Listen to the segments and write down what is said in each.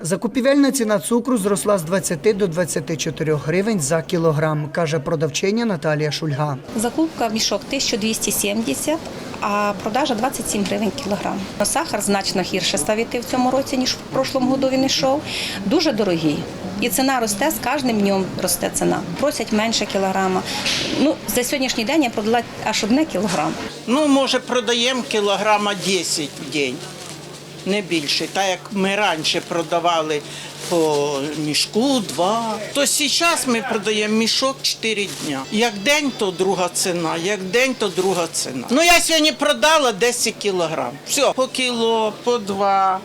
Закупівельна ціна цукру зросла з 20 до 24 гривень за кілограм, каже продавчиня Наталія Шульга. Закупка мішок 1270, а продажа 27 гривень кілограм. Сахар значно гірше став іти в цьому році, ніж в прошлому году він йшов. Дуже дорогий. І ціна росте, з кожним днем росте ціна. Просять менше кілограма. Ну, за сьогоднішній день я продала аж одне кілограм. Ну, може, продаємо кілограма 10 в день, не більше. Так як ми раніше продавали по мішку, два. То зараз ми продаємо мішок 4 дня. Як день, то друга ціна, як день, то друга ціна. Ну, я сьогодні продала 10 кілограм. Все, по кіло, по два,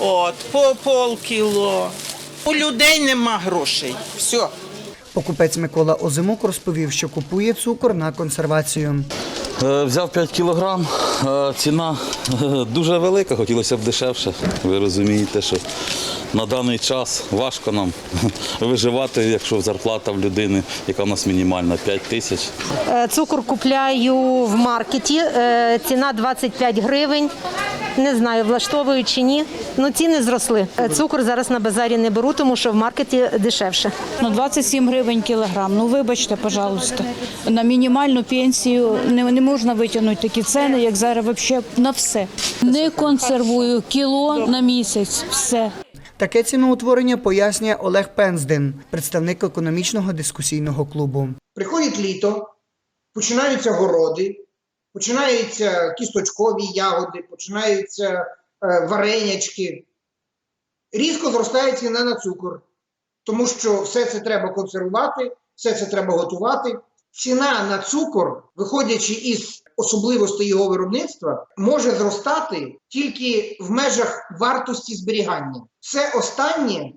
от, по полкіло. У людей нема грошей. Все. Покупець Микола Озимук розповів, що купує цукор на консервацію. Е, Взяв 5 кілограм, е, ціна е, дуже велика, хотілося б дешевше. Ви розумієте, що на даний час важко нам виживати, якщо зарплата в людини, яка у нас мінімальна 5 тисяч. Цукор купляю в маркеті, ціна 25 гривень. Не знаю, влаштовую чи ні. Ну ціни зросли. Е, Цукор зараз на базарі не беру, тому що в маркеті дешевше. Ну, 27 гривень кілограм. Ну, вибачте, пожалуйста. На мінімальну пенсію не, не можна витягнути такі ціни, як зараз взагалі на все. Не консервую кіло на місяць. Все. Таке ціноутворення пояснює Олег Пенздин, представник економічного дискусійного клубу. Приходить літо, починаються городи, починаються кісточкові ягоди, починаються е, варенячки. Різко зростає ціна на цукор, тому що все це треба консервувати, все це треба готувати. Ціна на цукор, виходячи із особливостей його виробництва, може зростати тільки в межах вартості зберігання. Все останнє,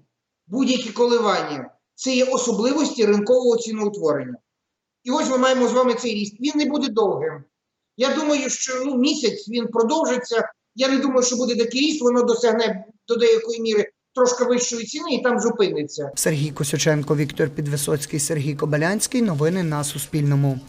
будь-які коливання, це є особливості ринкового ціноутворення. І ось ми маємо з вами цей ріст. Він не буде довгим. Я думаю, що ну, місяць він продовжиться. Я не думаю, що буде такий ріст, воно досягне до деякої міри трошки вищої ціни і там зупиниться. Сергій Косюченко, Віктор Підвисоцький, Сергій Кобилянський. Новини на Суспільному.